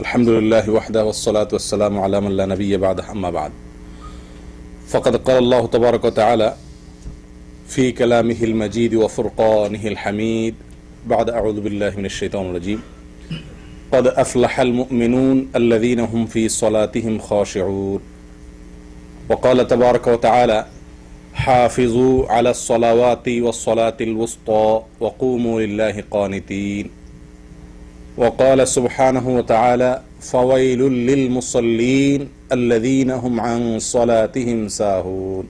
الحمد لله وحده والصلاة والسلام على من لا نبي بعده أما بعد. فقد قال الله تبارك وتعالى في كلامه المجيد وفرقانه الحميد. بعد أعوذ بالله من الشيطان الرجيم. قد أفلح المؤمنون الذين هم في صلاتهم خاشعون. وقال تبارك وتعالى حافظوا على الصلوات والصلاة الوسطى وقوموا لله قانتين. وقال سبحانه وتعالى فويل للمصلين الذين هم عن صلاتهم ساهون.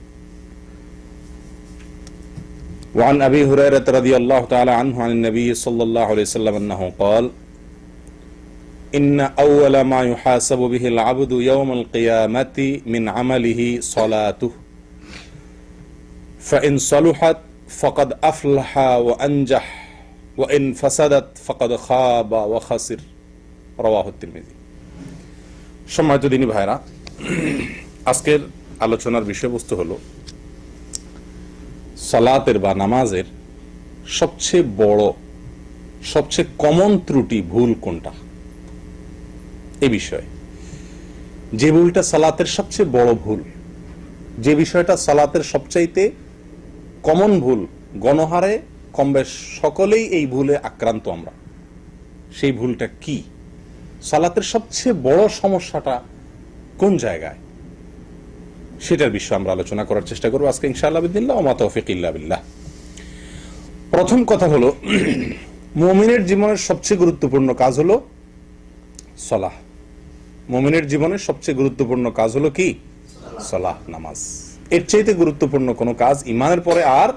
وعن أبي هريرة رضي الله تعالى عنه عن النبي صلى الله عليه وسلم أنه قال إن أول ما يحاسب به العبد يوم القيامة من عمله صلاته. فإن صلحت فقد أفلح সম্মানিত দিনী ভাইরা, আজকের আলোচনার বিষয়বস্তু হলো, সালাতের বা নামাজের সবচেয়ে বড়, সবচেয়ে কমন ত্রুটি ভুল কোনটা? এ বিষয়ে। যে ভুলটা সালাতের সবচেয়ে বড় ভুল, যে বিষয়টা সালাতের সবচাইতে কমন ভুল, গণহারে কম বেশ সকলেই এই ভুলে আক্রান্ত আমরা। সেই ভুলটা কি? সালাতের সবচেয়ে বড় সমস্যাটা কোন জায়গায়? সেটার বিষয়ে আমরা আলোচনা করার চেষ্টা করব আজকে, ইনশাআল্লাহ বিদিল্লাহ ওমা তৌফিক ইল্লা বিল্লাহ। প্রথম কথা হলো, মুমিনের জীবনের সবচেয়ে গুরুত্বপূর্ণ কাজ হলো সলাহ। মুমিনের জীবনের সবচেয়ে গুরুত্বপূর্ণ কাজ হলো কি? সলাহ, নামাজ। এর চাইতে গুরুত্বপূর্ণ কোনো কাজ ইমানের পরে আর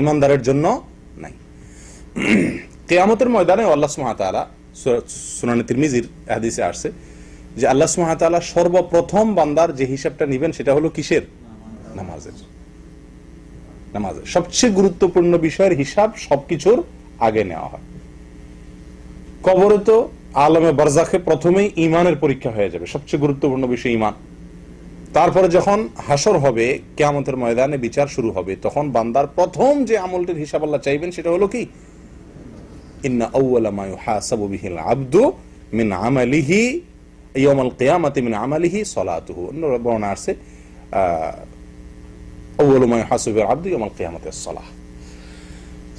ইমানদারের জন্য কেয়ামতের ময়দানে আল্লাহ সুমাতালা সুনানি তিরমিজির হাদিসে আসছে যে আল্লাহ সুমাতালা সর্বপ্রথম বান্দার যে হিসাবটা নিবেন সেটা হলো কিসের? নামাজের। নামাজের। সবচেয়ে গুরুত্বপূর্ণ বিষয়ের হিসাব সবকিছুর আগে নেওয়া হয়। কবরে তো আলমে বারজাখে প্রথমেই ইমানের পরীক্ষা হয়ে যাবে। সবচেয়ে গুরুত্বপূর্ণ বিষয় ইমান তারপরে যখন হাসর হবে, কেয়ামতের ময়দানে বিচার শুরু হবে, তখন বান্দার প্রথম যে আমলটির হিসাব আল্লাহ চাইবেন সেটা হলো কি?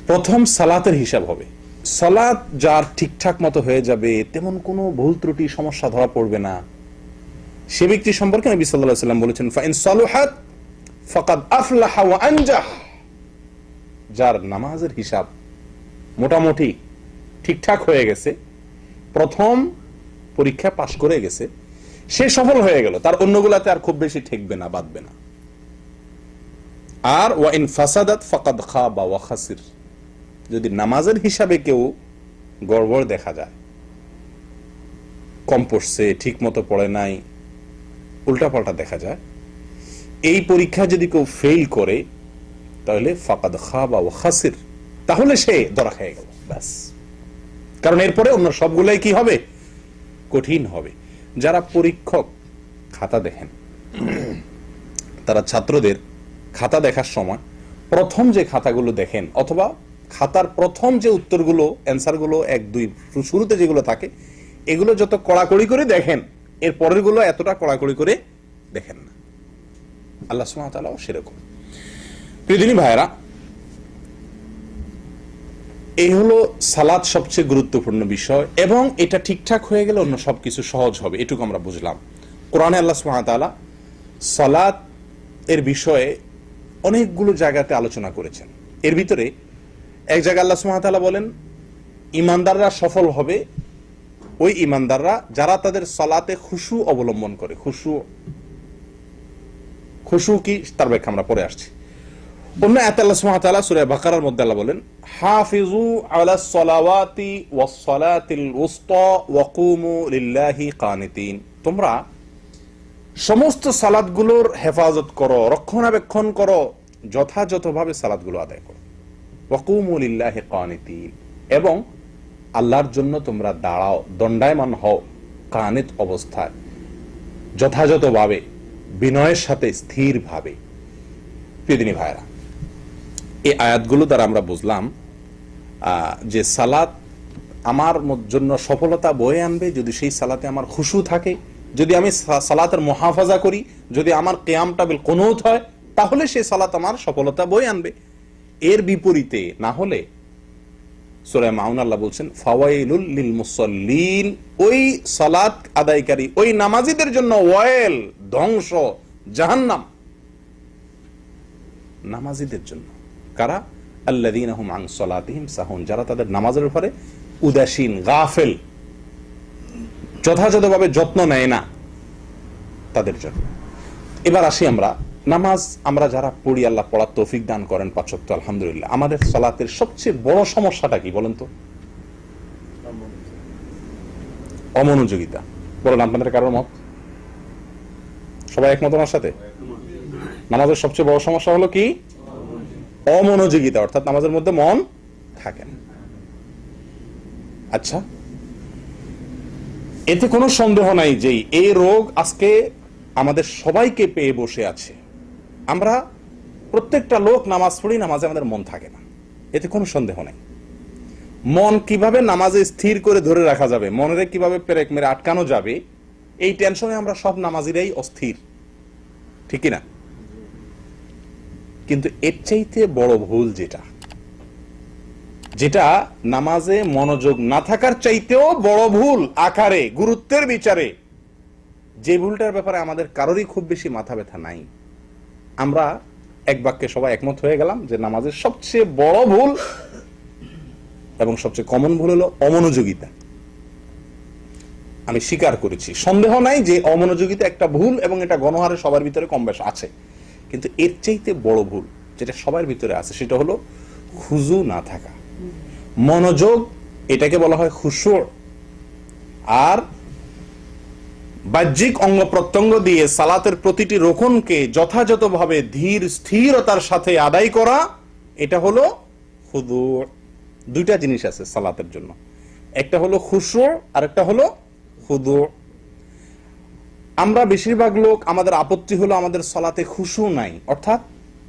প্রথম সালাতের হিসাব হবে। সালাত যার ঠিকঠাক মতো হয়ে যাবে, তেমন কোনো ভুল ত্রুটি, সমস্যা ধরা পড়বে না। সে ব্যক্তি সম্পর্কে নবী সাল্লাল্লাহু সাল্লাম বলেছেন, ফাইন সালুহাত ফাকাদ আফলাহা যার নামাজের হিসাব মোটামুটি ঠিকঠাক হয়ে গেছে, প্রথম পরীক্ষা পাশ করে গেছে, সে সফল হয়ে গেল, তার অন্যগুলাতে আর খুব বেশি ঠেকবে না, বাঁধবে না। আর ওয়া ইন ফাসাদাত ফাকাদ খাবা ওয়া খাসির, যদি নামাজের হিসাবে কেউ গড়বড় দেখা যায়, কম পড়ছে ঠিক মতো পড়ে নাই, উল্টাপাল্টা দেখা যায়, এই পরীক্ষা যদি কেউ ফেল করে, তাহলে ফাকাদ খাবা ও খাসির, তাহলে সে ধরা খেয়ে গেল, ব্যাস। কারণ এরপরে অন্য সবগুলাই কি হবে? কঠিন হবে। যারা পরীক্ষক খাতা দেখেন, তারা ছাত্রদের খাতা দেখার সময় প্রথম যে খাতাগুলো দেখেন অথবা খাতার প্রথম যে উত্তরগুলো, অ্যান্সারগুলো, এক, দুই, শুরুতে যেগুলো থাকে, এগুলো যত কড়াকড়ি করে দেখেন, এর পরেরগুলো এতটা কড়াকড়ি করে দেখেন না। আল্লাহ সুমাতালাও সেরকম। প্রিয়দিনী ভাইরা এই হলো সালাদ সবচেয়ে গুরুত্বপূর্ণ বিষয় এবং এটা ঠিকঠাক হয়ে গেলে অন্য সবকিছু সহজ হবে, এটুকু আমরা বুঝলাম। কোরআনে আল্লাহ সুমাতালা সালাদ এর বিষয়ে অনেকগুলো জায়গাতে আলোচনা করেছেন। এর ভিতরে এক জায়গায় আল্লাহ সুমাতালা বলেন, ইমানদাররা সফল হবে ওই ইমানদাররা যারা তাদের সলাতে খুশু অবলম্বন করে। খুশু খুশু কি? তার ব্যাখ্যা আমরা পরে আসছি। অন্য আয়াত আল্লাহ তাআলা সূরা বাকারার মধ্যে আল্লাহ বলেন হাফিজু আলা সলাওয়াতি ওয়াস সালাতিল উসতা ওয়া লিল্লাহি কানিতিন। তোমরা সমস্ত সালাতগুলোর হেফাজত করো, রক্ষণাবেক্ষণ করো, যথাযথভাবে সালাতগুলো আদায় করো। ওয়া কুমু লিল্লাহি কানিতিন। এবং আল্লাহর জন্য তোমরা দাঁড়াও, দণ্ডায়মান হও, কানিত অবস্থায়, যথাযথভাবে, বিনয়ের সাথে, স্থিরভাবে। প্রিয়দিনী ভাইরা এই আয়াতগুলো দ্বারা আমরা বুঝলাম যে সালাত আমার জন্য সফলতা বয়ে আনবে যদি সেই সালাতে আমার খুশু থাকে। যদি আমি সালাতের মহাফাজা করি, যদি আমার কেয়ামটা বিল কোনৌত হয়, তাহলে সেই সালাত আমার সফলতা বয়ে আনবে। এর বিপরীতে না হলে সুরায় মাউন আল্লাহ বলছেন, ফাওয়াইলুল লিল মুসাল্লিন ওই সালাত আদায়কারী, ওই নামাজিদের জন্য ওয়েল ধ্বংস, জাহান্নাম। নামাজিদের জন্য। কারা? আল্লাযীনা হুম আন সালাতিহিম সাহুন। যারা তাদের নামাজের উপরে উদাসীন, গাফেল, যথাযথভাবে যত্ন নেয় না, তাদের জন্য। এবার আসি আমরা। নামাজ আমরা যারা পড়ি, আল্লাহ পড়ার তৌফিক দান করেন পাচক আলহামদুলিল্লাহ। আমাদের সলাতের সবচেয়ে বড় সমস্যাটা কি বলেন তো? অমনোযোগিতা। বলেন, আপনাদের কারোর মত? সবাই একমত আমার সাথে? নামাজের সবচেয়ে বড় সমস্যা হলো কি? অমনোযোগিতা, অর্থাৎ নামাজের মধ্যে মন থাকে না। আচ্ছা এতে কোনো সন্দেহ নাই যে এই রোগ আজকে আমাদের সবাইকে পেয়ে বসে আছে। আমরা প্রত্যেকটা লোক নামাজ পড়ি, নামাজে আমাদের মন থাকে না। এতে কোনো সন্দেহ নাই। মন কীভাবে নামাজে স্থির করে ধরে রাখা যাবে, মনের কীভাবে পেরেক মেরে আটকানো যাবে, এই টেনশনে আমরা সব নামাজিরাই অস্থির। ঠিক না কিন্তু এর চাইতে বড় ভুল যেটা যেটা নামাজে মনোযোগ না থাকার চাইতেও বড় ভুল আকারে, গুরুত্বের বিচারে। যে ভুলটার ব্যাপারে আমাদের কারোরই খুব বেশি মাথা ব্যথা নাই। আমরা এক বাক্যে সবাই একমত হয়ে গেলাম যে নামাজের সবচেয়ে বড় ভুল এবং সবচেয়ে কমন ভুল হলো অমনোযোগিতা। আমি স্বীকার করেছি। সন্দেহ নাই যে অমনোযোগিতা একটা ভুল এবং এটা গণহারে সবার ভিতরে কম বেশ আছে। কিন্তু এর চাইতে বড় ভুল যেটা সবার ভিতরে আছে, সেটা হলো খুজু না থাকা। মনোযোগ, এটাকে বলা হয় খুশুর। আর বাহ্যিক অঙ্গ প্রত্যঙ্গ দিয়ে সালাতের প্রতিটি রোকনকে যথাযথভাবে ধীর স্থিরতার সাথে আদায় করা, এটা হলো খুদু দুইটা জিনিস আছে সালাতের জন্য। একটা হলো খুশুর আর একটা হলো খুদু আমরা বেশিরভাগ লোক আমাদের আপত্তি হলো আমাদের সলাতে খুশু নাই, অর্থাৎ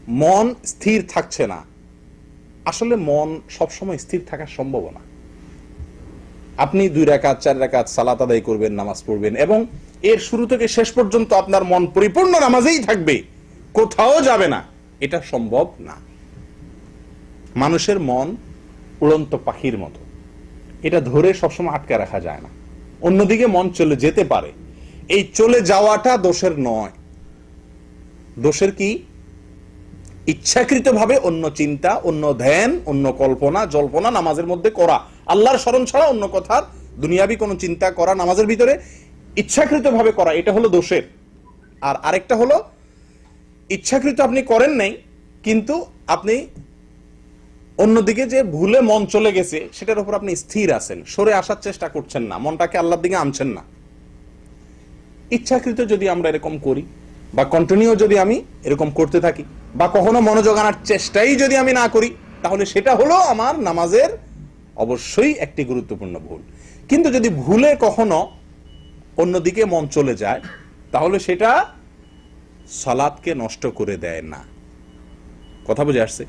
মন স্থির থাকছে না। আসলে মন সবসময় স্থির থাকা সম্ভব না। আপনি দুই রাকাত চার রাকাত সালাত আদায় করবেন, নামাজ পড়বেন এবং এর শুরু থেকে শেষ পর্যন্ত আপনার মন পরিপূর্ণ নামাজেই থাকবে, কোথাও যাবে না। এটা সম্ভব না। মানুষের মন উড়ন্ত পাখির মতো। এটা ধরে সবসময় আটকে রাখা যায় না। অন্যদিকে মন চলে যেতে পারে। এই চলে যাওয়াটা দোষের নয়। দোষের কি? ইচ্ছাকৃতভাবে অন্য চিন্তা, অন্য ধ্যান, অন্য কল্পনা, জল্পনা নামাজের মধ্যে করা। আল্লাহর স্মরণ ছাড়া অন্য কথার দুনিয়াবি কোনো চিন্তা করা নামাজের ভিতরে ইচ্ছাকৃতভাবে করা, এটা হলো দোষের। আর আরেকটা হলো, ইচ্ছাকৃত আপনি করেন নাই, কিন্তু আপনি অন্যদিকে যে ভুলে মন চলে গেছে, সেটার উপর আপনি স্থির আছেন, সরে আসার চেষ্টা করছেন না, মনটাকে আল্লাহর দিকে আনছেন না। ইচ্ছাকৃত যদি আমরা এরকম করি, বা কন্টিনিউ যদি আমি এরকম করতে থাকি, বা কখনো মনোযোগ আনার চেষ্টাই যদি আমি না করি, তাহলে সেটা হলো আমার নামাজের অবশ্যই একটি গুরুত্বপূর্ণ ভুল। কিন্তু যদি ভুলে কখনো অন্যদিকে মন চলে যায়, তাহলে সেটা সালাদকে নষ্ট করে দেয় না। কথা বুঝে আসছে?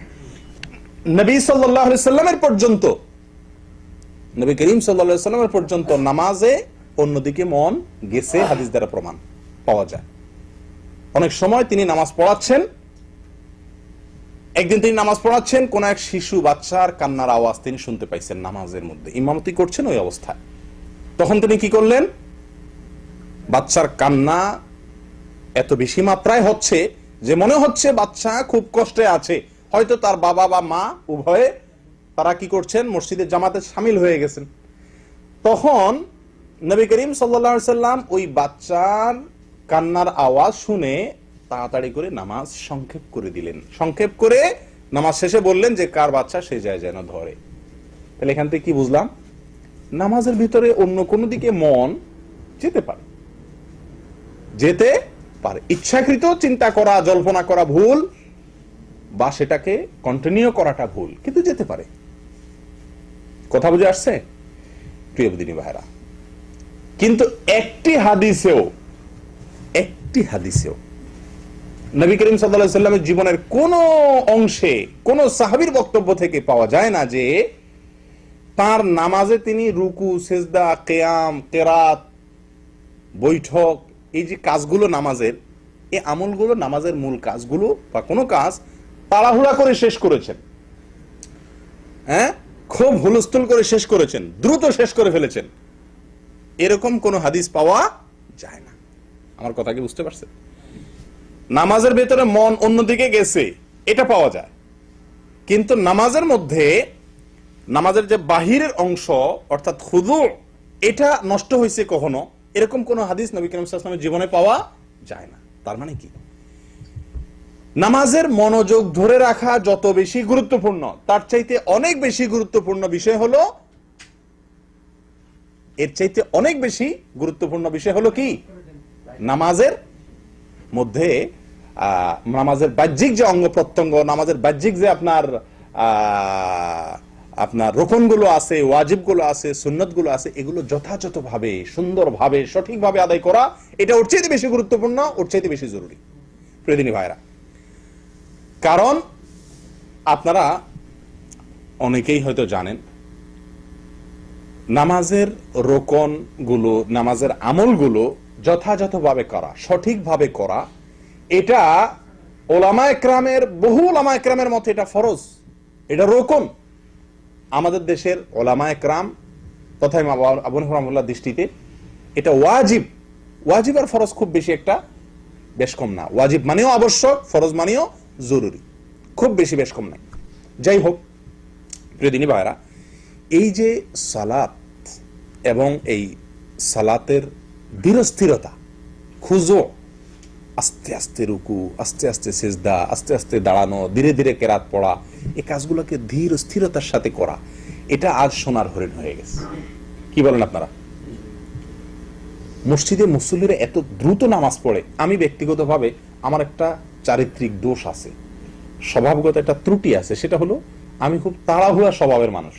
নবী সাল্লামের পর্যন্ত, নবী করিম সাল্লা সাল্লামের পর্যন্ত নামাজে অন্যদিকে মন গেছে হাদিস দ্বারা প্রমাণ, পাওয়া যায়। অনেক সময় তিনি নামাজ পড়াচ্ছেন, একদিন তিনি নামাজ পড়াচ্ছেন, কোন এক শিশু, বাচ্চার কান্নার আওয়াজ তিনি শুনতে পাইছেন নামাজের মধ্যে। ইমামতি করছেন ওই অবস্থায়। তখন তিনি কি করলেন? বাচ্চার কান্না এত বেশি মাত্রায় হচ্ছে যে মনে হচ্ছে বাচ্চা খুব কষ্টে আছে। হয়তো তার বাবা বা মা উভয়ে তারা কি করছেন? মসজিদের জামাতে সামিল হয়ে গেছেন। তখন নবী করিম সাল্লা সাল্লাম ওই বাচ্চার কান্নার আওয়াজ শুনে তাড়াতাড়ি করে নামাজ সংক্ষেপ করে দিলেন। সংক্ষেপ করে নামাজ শেষে বললেন যে, কার বাচ্চা? সে যায়, যেন ধরে। তাহলে এখান থেকে কি বুঝলাম? নামাজের ভিতরে অন্য কোনো দিকে মন যেতে পারে। যেতে পারে। ইচ্ছাকৃত চিন্তা করা, জল্পনা করা ভুল বা সেটাকে কন্টিনিউ করাটা ভুল, কিন্তু যেতে পারে। কথা বুঝে আসছে? প্রিয় দিনী ভাইরা কিন্তু একটি হাদিসেও একটি হাদিসেও নবী করিম সাল্লামের জীবনের কোন অংশে, কোন সাহাবির বক্তব্য থেকে পাওয়া যায় না যে তার নামাজে তিনি রুকু, সেজদা, কেয়াম, কেরাত, বৈঠক, এই যে কাজগুলো নামাজের, এই আমলগুলো নামাজের মূল কাজগুলো বা কোনো কাজ তাড়াহুড়া করে শেষ করেছেন। হ্যাঁ? খুব হুলস্থুল করে শেষ করেছেন, দ্রুত শেষ করে ফেলেছেন। এরকম কোনো হাদিস পাওয়া যায় না। আমার কথা কি বুঝতে পারছেন? নামাজের ভেতরে মন অন্যদিকে গেছে, এটা পাওয়া যায়। কিন্তু নামাজের মধ্যে নামাজের যে বাহিরের অংশ, অর্থাৎ খুদু, এটা নষ্ট হয়েছে কখনো? এরকম কোন হাদিস নবী করিম জীবনে পাওয়া যায় না। তার মানে কি? নামাজের মনোযোগ ধরে রাখা যত বেশি গুরুত্বপূর্ণ, তার চাইতে অনেক বেশি গুরুত্বপূর্ণ বিষয় হলো এর চাইতে অনেক বেশি গুরুত্বপূর্ণ বিষয় হলো কি? নামাজের মধ্যে নামাজের বাহ্যিক যে অঙ্গ প্রত্যঙ্গ, নামাজের বাহ্যিক যে আপনার আপনার রোকনগুলো আছে, ওয়াজিবগুলো আছে, সুন্নতগুলো আছে, এগুলো যথাযথভাবে, সুন্দরভাবে, সঠিকভাবে আদায় করা, এটা ওর চাইতে বেশি গুরুত্বপূর্ণ, ওর চাইতে বেশি জরুরি। প্রতিদিনই ভাইরা কারণ আপনারা অনেকেই হয়তো জানেন নামাজের রোকনগুলো নামাজের আমলগুলো যথাযথভাবে করা, সঠিকভাবে করা, এটা ওলামা একরামের, বহু ওলামা একরামের মতে এটা ফরজ, এটা রোকন। আমাদের দেশের ওলামা একরাম তথা ইমাম আবু- আবু দৃষ্টিতে এটা ওয়াজিব। ওয়াজিব আর ফরজ খুব বেশি একটা বেশ কম না। ওয়াজিব মানেও আবশ্যক, ফরজ মানেও জরুরি। খুব বেশি বেশ কম নাই। যাই হোক প্রিয়দিনী ভাইরা এই যে সালাত এবং এই সালাতের ধীরস্থিরতা, খুঁজো, আস্তে আস্তে রুকু, আস্তে আস্তে সেজদা, আস্তে আস্তে দাঁড়ানো, ধীরে ধীরে কেরাত পড়া এই কাজগুলোকে ধীর স্থিরতার সাথে করা, এটা আজ সোনার হরিণ হয়ে গেছে। কি বলেন আপনারা? মসজিদে মুসল্লিরা এত দ্রুত নামাজ পড়ে, আমি ব্যক্তিগতভাবে আমার একটা চারিত্রিক দোষ আছে। স্বভাবগত একটা ত্রুটি আছে, সেটা হলো আমি খুব তাড়াহুড়া স্বভাবের মানুষ।